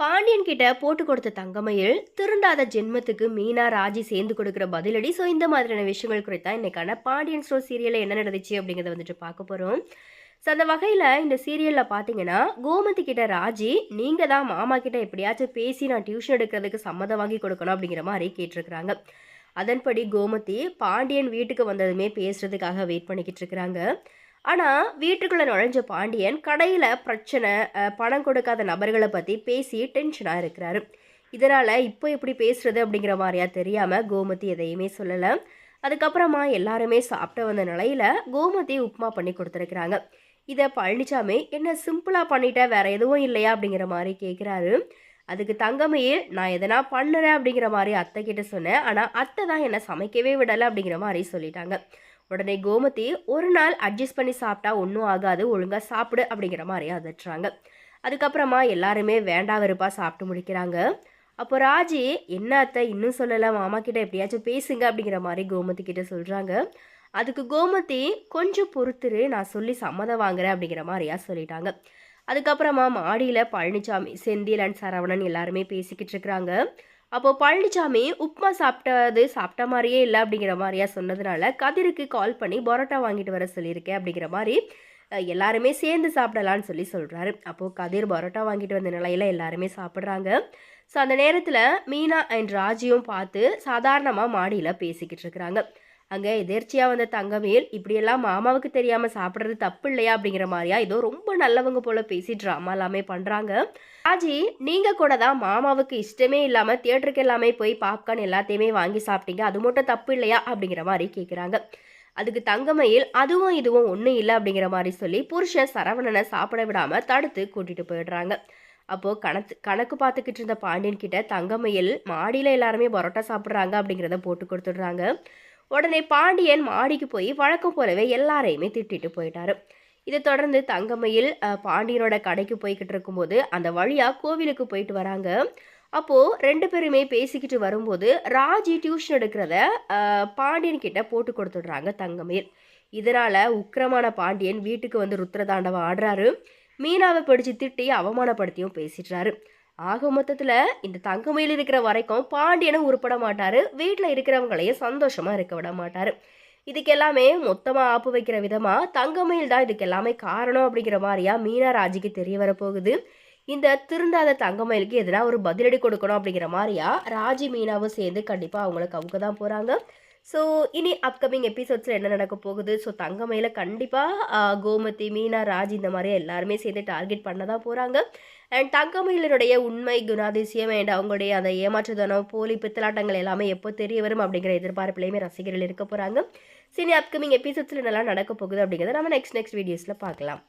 பாண்டியன் கிட்ட போட்டு கொடுத்த தங்கமயில் திருந்தாத ஜென்மத்துக்கு மீனா ராஜி சேர்ந்து கொடுக்குற பதிலடி. ஸோ இந்த மாதிரியான விஷயங்கள் குறித்தா இன்னைக்கான பாண்டியன் ஸ்டோர் சீரியலில் என்ன நடந்துச்சு அப்படிங்கிறத வந்துட்டு பார்க்க போகிறோம் ஸோ அந்த வகையில் இந்த சீரியலில் பார்த்தீங்கன்னா கோமதி கிட்ட ராஜி நீங்கள் தான் மாமா கிட்ட எப்படியாச்சும் பேசி நான் டியூஷன் எடுக்கிறதுக்கு சம்மதம் வாங்கி கொடுக்கணும் அப்படிங்கிற மாதிரி கேட்டிருக்கிறாங்க. அதன்படி கோமதி பாண்டியன் வீட்டுக்கு வந்ததுமே பேசுறதுக்காக வெயிட் பண்ணிக்கிட்டு இருக்கிறாங்க. ஆனால் வீட்டுக்குள்ளே நுழைஞ்ச பாண்டியன் கடையில் பிரச்சனை பணம் கொடுக்காத நபர்களை பற்றி பேசி டென்ஷனாக இருக்கிறாரு. இதனால் இப்போ எப்படி பேசுகிறது அப்படிங்கிற மாதிரியா தெரியாமல் கோமதி எதையுமே சொல்லலை. அதுக்கப்புறமா எல்லாருமே சாப்பிட்டு வந்த நிலையில் கோமதி உப்புமா பண்ணி கொடுத்துருக்குறாங்க. இதை பழனிசாமி என்ன சிம்பிளாக பண்ணிட்ட? வேற எதுவும் இல்லையா? அப்படிங்கிற மாதிரி கேட்குறாரு அதுக்கு தங்கமையே நான் எதனா பண்ணுறேன்? அப்படிங்கிற மாதிரி அத்தை கிட்ட சொன்னேன். ஆனால் அத்தை தான் என்னை சமைக்கவே விடலை அப்படிங்கிற மாதிரி சொல்லிட்டாங்க. உடனே கோமதி ஒரு நாள் அட்ஜஸ்ட் பண்ணி சாப்பிட்டா ஒன்றும் ஆகாது ஒழுங்காக சாப்பிடு அப்படிங்கிற மாதிரி அதட்டுறாங்க. அதுக்கப்புறமா எல்லாருமே வேண்டா வெறுப்பாக சாப்பிட்டு முடிக்கிறாங்க. அப்போ ராஜி என்ன அத்தை இன்னும் சொல்லலை மாமா கிட்ட எப்படியாச்சும் பேசுங்க அப்படிங்கிற மாதிரி கோமதி கிட்ட சொல்கிறாங்க அதுக்கு கோமதி கொஞ்சம் பொறுத்துரு நான் சொல்லி சம்மதம் வாங்குறேன் அப்படிங்கிற மாதிரியா சொல்லிட்டாங்க. அதுக்கப்புறமா மாடியில் பழனிசாமி செந்தில் அண்ட் சரவணன் எல்லாருமே பேசிக்கிட்டு இருக்கிறாங்க. அப்போ பழனிசாமி உப்புமா சாப்பிட்டது சாப்பிட்ட மாதிரியே இல்லை அப்படிங்கிற மாதிரியா சொன்னதுனால கதிருக்கு கால் பண்ணி பரோட்டா வாங்கிட்டு வர சொல்லியிருக்கேன் அப்படிங்கிற மாதிரி எல்லாருமே சேர்ந்து சாப்பிடலான்னு சொல்லி சொல்கிறாரு அப்போது கதிர் பரோட்டா வாங்கிட்டு வந்த நிலையில் எல்லாருமே சாப்பிட்றாங்க. ஸோ அந்த நேரத்தில் மீனா அண்ட் ராஜியும் பார்த்து சாதாரணமாக மாடியில் பேசிக்கிட்டு இருக்கிறாங்க. அங்கே எதிர்ச்சியாக வந்த தங்கமேல் இப்படியெல்லாம் மாமாவுக்கு தெரியாமல் சாப்பிட்றது தப்பு இல்லையா அப்படிங்கிற மாதிரியா ஏதோ ரொம்ப நல்லவங்க போல பேசி ட்ராமா எல்லாமே பண்ணுறாங்க ராஜி நீங்கள் கூட தான் மாமாவுக்கு இஷ்டமே இல்லாமல் தியேட்டருக்கு எல்லாமே போய் பாப்கார்ன் எல்லாத்தையுமே வாங்கி சாப்பிட்டீங்க. அது மட்டும் தப்பு இல்லையா அப்படிங்கிற மாதிரி கேட்குறாங்க அதுக்கு தங்கமயில் அதுவும் இதுவும் ஒன்றும் இல்லை அப்படிங்கிற மாதிரி சொல்லி புருஷன் சரவணனை சாப்பிட விடாமல் தடுத்து கூட்டிகிட்டு போயிடுறாங்க. அப்போது கணத்து கணக்கு பார்த்துக்கிட்டு இருந்த பாண்டியன் கிட்ட தங்கமயில் மாடியில் எல்லாருமே பரோட்டா சாப்பிட்றாங்க அப்படிங்கிறத போட்டு கொடுத்துடுறாங்க. உடனே பாண்டியன் மாடிக்கு போய் வழக்கம் போலவே எல்லாரையுமே திட்டிட்டு போயிட்டாரு. இதை தொடர்ந்து தங்கமயில் பாண்டியனோட கடைக்கு போய்கிட்டு இருக்கும்போது அந்த வழியாக கோவிலுக்கு போயிட்டு வராங்க. அப்போது ரெண்டு பேருமே பேசிக்கிட்டு வரும்போது ராஜி டியூஷன் எடுக்கிறத பாண்டியன் கிட்ட போட்டு கொடுத்துடுறாங்க தங்கமயில். இதனால் உக்கிரமான பாண்டியன் வீட்டுக்கு வந்து ருத்ரதாண்டவம் ஆடுறாரு. மீனாவை பிடிச்சி திட்டி அவமானப்படுத்தியும் பேசிடுறாரு. ஆக மொத்தத்தில் இந்த தங்கமயில் இருக்கிற வரைக்கும் பாண்டியனும் உருப்பட மாட்டார். வீட்டில் இருக்கிறவங்களையும் சந்தோஷமாக இருக்க விட மாட்டார். இதுக்கு எல்லாமே மொத்தமாக ஆப்பு வைக்கிற விதமாக தங்கமயில் தான் இதுக்கு எல்லாமே காரணம் அப்படிங்கிற மாதிரியா மீனா ராஜிக்கு தெரிய வரப்போகுது இந்த திருந்தாத தங்கமயிலுக்கு எதனா ஒரு பதிலடி கொடுக்கணும் அப்படிங்கிற மாதிரியா ராஜி மீனாவும் சேர்ந்து கண்டிப்பாக அவங்களுக்கு அவங்க தான் போகிறாங்க ஸோ இனி அப்கமிங் எபிசோட்ஸில் என்ன நடக்க போகுது? ஸோ தங்கமயில கண்டிப்பாக கோமதி மீனா ராஜ் இந்த மாதிரி எல்லாருமே சேர்ந்து டார்கெட் பண்ண தான் போகிறாங்க அண்ட் தங்கமயிலனுடைய உண்மை குணாதிசயம் அண்ட் அவங்களுடைய அந்த ஏமாற்றுதனம் போலி பித்தலாட்டங்கள் எல்லாமே எப்போ தெரிய வரும் அப்படிங்கிற எதிர்பார்ப்புலையுமே ரசிகர்கள் இருக்க போகிறாங்க சரி அப்கமிங் எபிசோட்ஸில் நல்லா நடக்க போகுது அப்படிங்கிறத நம்ம நெக்ஸ்ட் நெக்ஸ்ட் வீடியோஸில் பார்க்கலாம்.